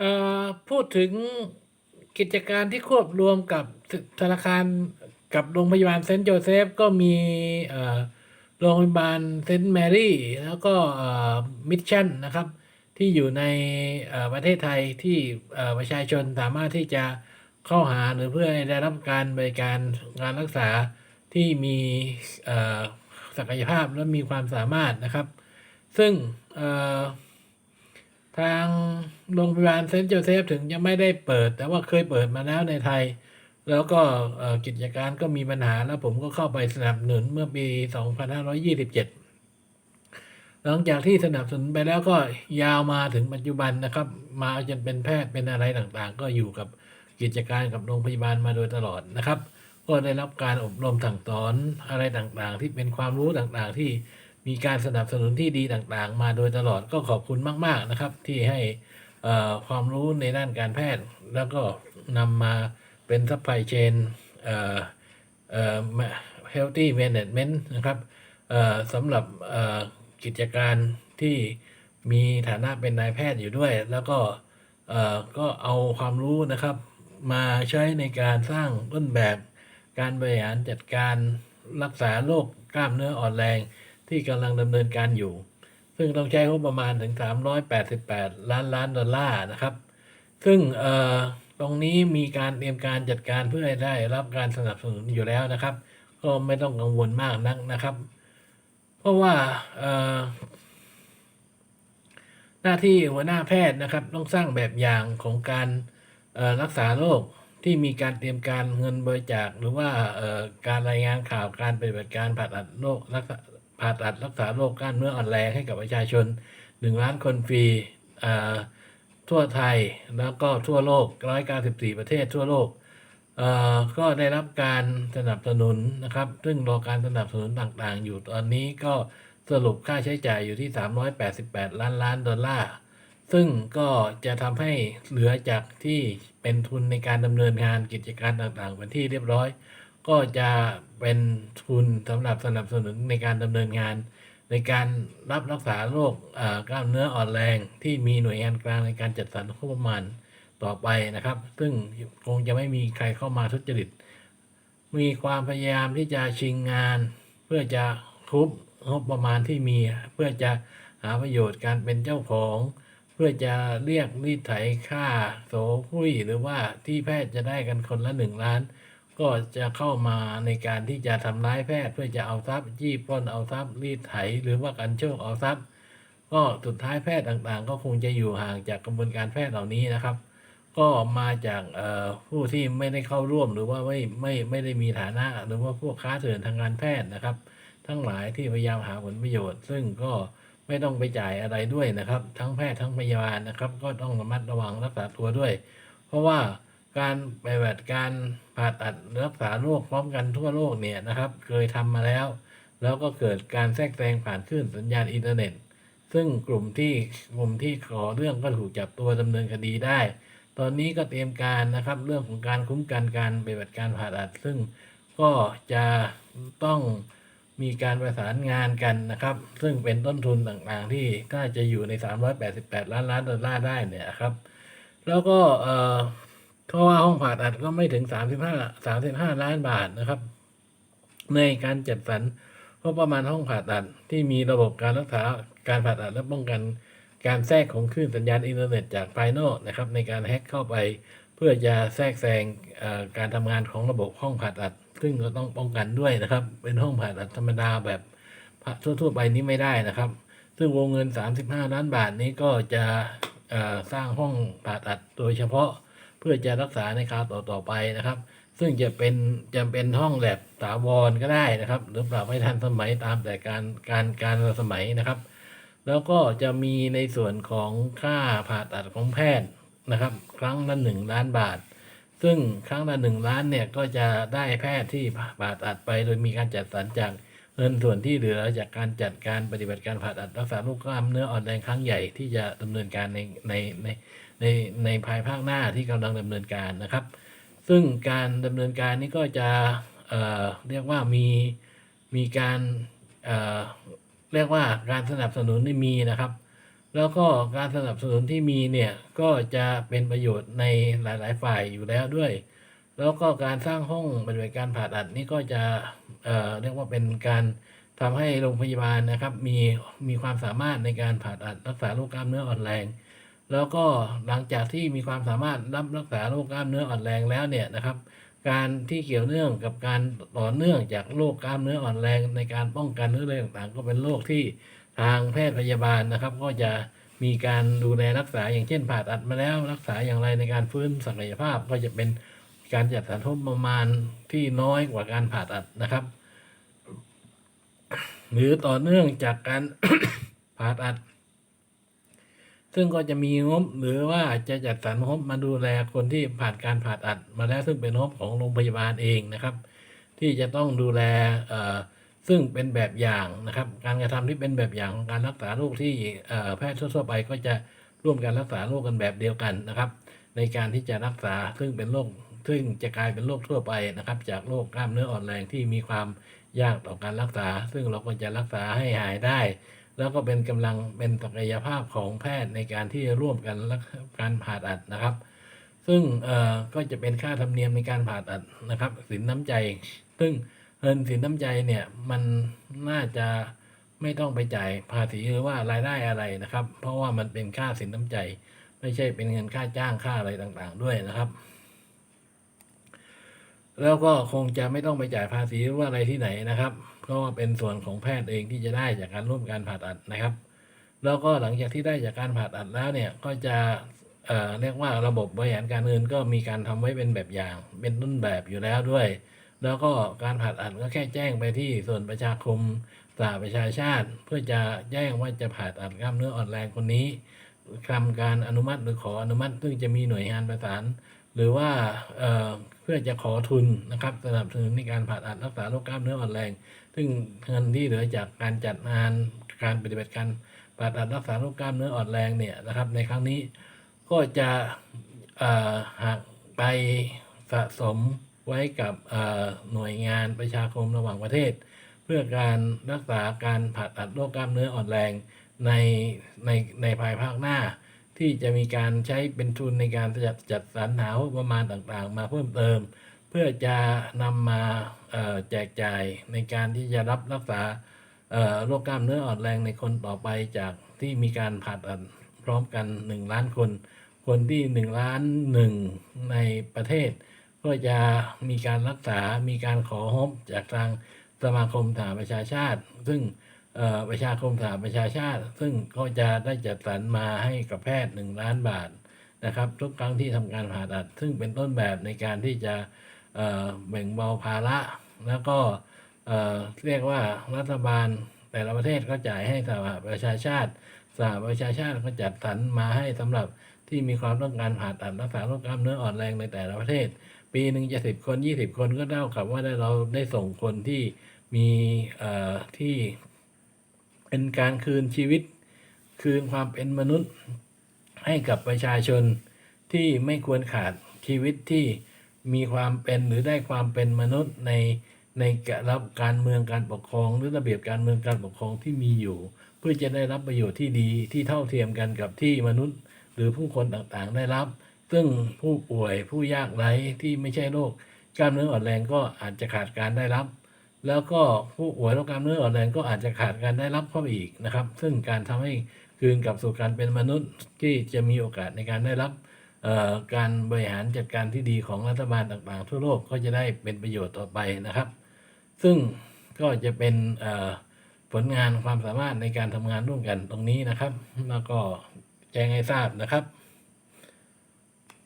เอ่อพูดถึงกิจการที่ควบรวมกับธนาคารกับโรงพยาบาลเซนต์โจเซฟก็มีเอ่อโรงพยาบาลเซนต์แมรี่แล้วก็เอ่อมิชชั่นนะครับ ที่อยู่ในเอ่อประเทศไทยที่เอ่อประชาชนสามารถที่จะเข้าหาหรือเพื่อได้รับการบริการการรักษาที่มีศักยภาพและมีความสามารถนะครับ ซึ่ง ทางโรงพยาบาลเซนต์โจเซฟถึงยังไม่ได้เปิด แต่ว่าเคยเปิดมาแล้วในไทย แล้วก็กิจการก็มีปัญหาแล้วผมก็เข้าไปสนับสนุนเมื่อปี 2527 หลังจากที่สนับสนุนไปแล้วก็ยาวมาถึงปัจจุบันนะครับ มาจนเป็นแพทย์เป็นอะไรต่างๆ ก็อยู่กับกิจการกับโรงพยาบาลมาโดยตลอดนะครับ ก็ได้รับการอบรมสั่งสอนอะไรต่างๆ ที่เป็นความรู้ต่างๆที่ มีการสนับสนุนที่ดีต่างๆ มาโดยตลอดก็ขอบคุณมาก ๆนะครับ ที่ให้ความรู้ในด้านการแพทย์ แล้วก็นำมาเป็นซัพพลายเชนเอ่อเอ่อ healthy management นะครับสำหรับกิจการที่มีฐานะเป็นนายแพทย์อยู่ด้วย แล้วก็ก็เอาความรู้นะครับ มาใช้ในการสร้างต้นแบบการบริหารจัดการรักษาโรคกล้ามเนื้ออ่อนแรง ที่กำลังดำเนินการอยู่ ซึ่งต้องใช้งบประมาณถึง 388 ล้านล้านดอลลาร์นะครับ ซึ่งตรงนี้มีการเตรียมการจัดการเพื่อให้ได้รับการสนับสนุนอยู่แล้วนะครับ ก็ไม่ต้องกังวลมากนักนะครับ เพราะว่าหน้าที่หัวหน้าแพทย์นะครับ ต้องสร้างแบบอย่างของการรักษาโรคที่มีการเตรียมการเงินบริจาคหรือว่าการรายงานข่าวการปฏิบัติการผ่าตัดโรครักษา ผ่าตัดรักษาโรคกล้ามเนื้ออ่อนแรงให้กับประชาชน 1 ล้านคนฟรีทั่วไทยแล้วก็ทั่วโลก 194 ประเทศทั่วโลกก็ได้รับการสนับสนุนนะครับ ซึ่งรอการสนับสนุนต่างๆ อยู่ตอนนี้ก็สรุปค่าใช้จ่ายอยู่ที่ 388 ล้านล้านดอลลาร์ ซึ่งก็จะทำให้เหลือจากที่เป็นทุนในการดำเนินงานกิจการต่างๆเป็นที่เรียบร้อย ก็จะเป็นทุนสำหรับสนับสนุนในการดำเนินงาน ในการรับรักษาโรคเอ่อกล้ามเนื้ออ่อนแรง ที่มีหน่วยงานกลางในการจัดสรรงบประมาณต่อไปนะครับ ซึ่งคงจะไม่มีใครเข้ามาทุจริต มีความพยายามที่จะชิงงาน เพื่อจะคุบงบประมาณที่มี เพื่อจะหาประโยชน์การเป็นเจ้าของ เพื่อจะเรียกรีดไถค่า โสหุ้ยหรือว่าที่แพทย์จะได้กันคนละหนึ่งล้าน ก็จะเข้ามาในการที่จะทำร้ายแพทย์เพื่อจะเอาทรัพย์จี้ปล้นเอาทรัพย์รีดไถ หรือว่ากันโชคเอาทรัพย์ ก็สุดท้ายแพทย์ต่างๆ ก็คงจะอยู่ห่างจากกระบวนการแพทย์เหล่านี้นะครับ ก็มาจากผู้ที่ไม่ได้เข้าร่วมหรือว่าไม่ไม่ไม่ได้มีฐานะ หรือว่าพวกค้าเถื่อนทางการแพทย์นะครับ ทั้งหลายที่พยายามหาผลประโยชน์ ซึ่งก็ไม่ต้องไปจ่ายอะไรด้วยนะครับ ทั้งแพทย์ทั้งพยาบาลนะครับ ก็ต้องระมัดระวังรักษาตัวด้วย เพราะว่า การปฏิบัติการผ่าตัดรักษาโรคพร้อมกันทั่วโลกเนี่ยนะครับ เคยทำมาแล้ว แล้วก็เกิดการแทรกแซงผ่านคลื่นสัญญาณอินเทอร์เน็ต ซึ่งกลุ่มที่กลุ่มที่ขอเรื่องก็ถูกจับตัวดำเนินคดีได้ ตอนนี้ก็เตรียมการนะครับเรื่องของการคุ้มกันการปฏิบัติการผ่าตัด ซึ่งก็จะต้องมีการประสานงานกันนะครับ ซึ่งเป็นต้นทุนต่างๆ ที่น่าจะอยู่ใน 388 ล้านล้านดอลลาร์ได้เนี่ยครับ แล้วก็ เพราะว่าห้องผ่าตัดก็ไม่ถึง35 35ล้านบาทนะครับ ในการจัดสรรงบประมาณห้องผ่าตัดที่มีระบบการรักษาการผ่าตัดและป้องกันการแทรกของคลื่นสัญญาณอินเทอร์เน็ตจากภายนอกนะครับ ในการแฮ็กเข้าไปเพื่อจะแทรกแซงการทำงานของระบบห้องผ่าตัด ซึ่งก็ต้องป้องกันด้วยนะครับ เป็นห้องผ่าตัดธรรมดาแบบทั่วๆไปนี้ไม่ได้นะครับ ซึ่งวงเงิน 35 ล้านบาทนี้ก็จะสร้างห้องผ่าตัดโดยเฉพาะ เพื่อจะรักษาในคราวต่อๆไปนะครับ ซึ่งจะเป็นจะเป็นห้องแลบถาวรก็ได้นะครับ หรือปรับให้ทันสมัยตามแต่การการการสมัยนะครับ แล้วก็จะมีในส่วนของค่าผ่าตัดของแพทย์นะครับ ครั้งละหนึ่งล้านบาท ซึ่งครั้งละหนึ่งล้านเนี่ยก็จะได้แพทย์ที่ผ่าตัดไปโดยมีการจัดสรรจากเงินส่วนที่เหลือจากการจัดการปฏิบัติการผ่าตัดรักษาโรคกล้ามเนื้ออ่อนแรงครั้งใหญ่ที่จะดำเนินการในในใน ในในภายภาคหน้าที่กำลังดำเนินการนะครับ ซึ่งการดำเนินการนี้ก็จะเเรียกว่ามีมีการเเรียกว่าการสนับสนุนนี่มีนะครับ แล้วก็การสนับสนุนที่มีเนี่ยก็จะเป็นประโยชน์ในหลาย ๆ ฝ่ายอยู่แล้วด้วย แล้วก็การสร้างห้องปฏิบัติการผ่าตัดนี่ก็จะเเรียกว่าเป็นการทำให้โรงพยาบาลนะครับมีมีความสามารถในการผ่าตัดรักษาโรคกล้ามเนื้ออ่อนแรง แล้วก็หลังจากที่มีความสามารถรับรักษาโรคกล้ามเนื้ออ่อนแรงแล้วเนี่ยนะครับ การที่เกี่ยวเนื่องกับการต่อเนื่องจากโรคกล้ามเนื้ออ่อนแรงในการป้องกันเนื้อเรื่องต่างๆ ก็เป็นโรคที่ทางแพทย์พยาบาลนะครับ ก็จะมีการดูแลรักษาอย่างเช่นผ่าตัดมาแล้วรักษาอย่างไรในการฟื้นศักยภาพก็จะเป็นการจัดสรรงบประมาณที่น้อยกว่าการผ่าตัดนะครับ หรือต่อเนื่องจากการผ่าตัด ซึ่งก็จะมีงบหรือว่าจะจัดสรรงบมาดูแลคนที่ผ่านการผ่าตัดมาแล้วซึ่งเป็นงบของโรงพยาบาลเองนะครับ ที่จะต้องดูแลเออซึ่งเป็นแบบอย่างนะครับ การกระทำที่เป็นแบบอย่างของการรักษาโรคที่เออแพทย์ทั่วไปก็จะร่วมกันรักษาโรคกันแบบเดียวกันนะครับ ในการที่จะรักษาซึ่งเป็นโรคซึ่งจะกลายเป็นโรคทั่วไปนะครับ จากโรคกล้ามเนื้ออ่อนแรงที่มีความยากต่อการรักษา ซึ่งเราก็จะรักษาให้หายได้ แล้วก็เป็นกำลังเป็นศักยภาพของแพทย์ในการที่จะร่วมกันรักการผ่าตัดนะครับ ซึ่งเออก็จะเป็นค่าธรรมเนียมในการผ่าตัดนะครับสินน้ำใจ ซึ่งเงินสินน้ำใจเนี่ยมันน่าจะไม่ต้องไปจ่ายภาษีหรือว่ารายได้อะไรนะครับ เพราะว่ามันเป็นค่าสินน้ำใจ ไม่ใช่เป็นเงินค่าจ้างค่าอะไรต่างๆ ด้วยนะครับ แล้วก็คงจะไม่ต้องไปจ่ายภาษีหรือว่าอะไรที่ไหนนะครับ เพราะว่าเป็นส่วนของแพทย์เองที่จะได้จากการร่วมการผ่าตัดนะครับ แล้วก็หลังจากที่ได้จากการผ่าตัดแล้วเนี่ยก็จะเเรียกว่าระบบบริหารการเงินก็มีการทำไว้เป็นแบบอย่าง เป็นต้นแบบอยู่แล้วด้วย แล้วก็การผ่าตัดก็แค่แจ้งไปที่ส่วนประชาคมสหประชาชาติ เพื่อจะแจ้งว่าจะผ่าตัดกล้ามเนื้ออ่อนแรงคนนี้ทำการอนุมัติหรือขออนุมัติ ซึ่งจะมีหน่วยงานประสาน หรือว่าเเพื่อจะขอทุนนะครับสนับสนุนในการผ่าตัดรักษาโรคกล้ามเนื้ออ่อนแรง ซึ่งเงินที่เหลือจากการจัดงานการปฏิบัติการผ่าตัดรักษาโรคกล้ามเนื้ออ่อนแรงเนี่ยนะครับ ในครั้งนี้ก็จะหักไปสะสมไว้กับหน่วยงานประชาคมระหว่างประเทศ เพื่อการรักษาการผ่าตัดโรคกล้ามเนื้ออ่อนแรงในในในภายภาคหน้า ที่จะมีการใช้เป็นทุนในการจัดจัดสรรหาประมาณต่างๆ มาเพิ่มเติม เพื่อจะนำมาแจกจ่ายในการที่จะรับรักษาโรคกล้ามเนื้ออ่อนแรงในคนต่อไปจากที่มีการผ่าตัดพร้อมกัน 1 ล้านคน คนที่ 1 ล้านหนึ่งในประเทศ ก็จะมีการรักษา มีการขอฮบจากทางสมาคมสหประชาชาติ ซึ่งเอ่อประชาคมสหประชาชาติ ซึ่งก็จะได้จัดสรรมาให้กับแพทย์ 1 ล้านบาทนะครับ ทุกครั้งที่ทำการผ่าตัด ซึ่งเป็นต้นแบบในการที่จะ แบ่งเบาภาระ แล้วก็เรียกว่ารัฐบาลแต่ละประเทศก็จ่ายให้สหประชาชาติสหประชาชาติก็จัดสรรมาให้สำหรับที่มีความต้องการผ่าตัดรักษาโรคกล้ามเนื้ออ่อนแรงในแต่ละประเทศ ปีหนึ่งจะสิบคนยี่สิบคนก็เท่ากับว่าได้เราได้ส่งคนที่มีที่เป็นการคืนชีวิต คืนความเป็นมนุษย์ให้กับประชาชนที่ไม่ควรขาดชีวิตที่ มีความเป็นหรือได้ความเป็นมนุษย์ในในรับการเมืองการปกครอง หรือระเบียบการเมืองการปกครองที่มีอยู่ เพื่อจะได้รับประโยชน์ที่ดีที่เท่าเทียมกันกับที่มนุษย์ หรือผู้คนต่างๆ ได้รับ ซึ่งผู้ป่วยผู้ยากไร้ที่ไม่ใช่โรคกล้ามเนื้ออ่อนแรงก็อาจจะขาดการได้รับ แล้วก็ผู้ป่วยโรคกล้ามเนื้ออ่อนแรงก็อาจจะขาดการได้รับเข้าอีกนะครับ ซึ่งการทำให้คืนกลับสู่การเป็นมนุษย์ที่จะมีโอกาสในการได้รับ การบริหารจัดการที่ดีของรัฐบาลต่างๆ ทั่วโลกก็จะได้เป็นประโยชน์ต่อไปนะครับ ซึ่งก็จะเป็นผลงานความสามารถในการทำงานร่วมกันตรงนี้นะครับ แล้วก็แจ้งให้ทราบนะครับ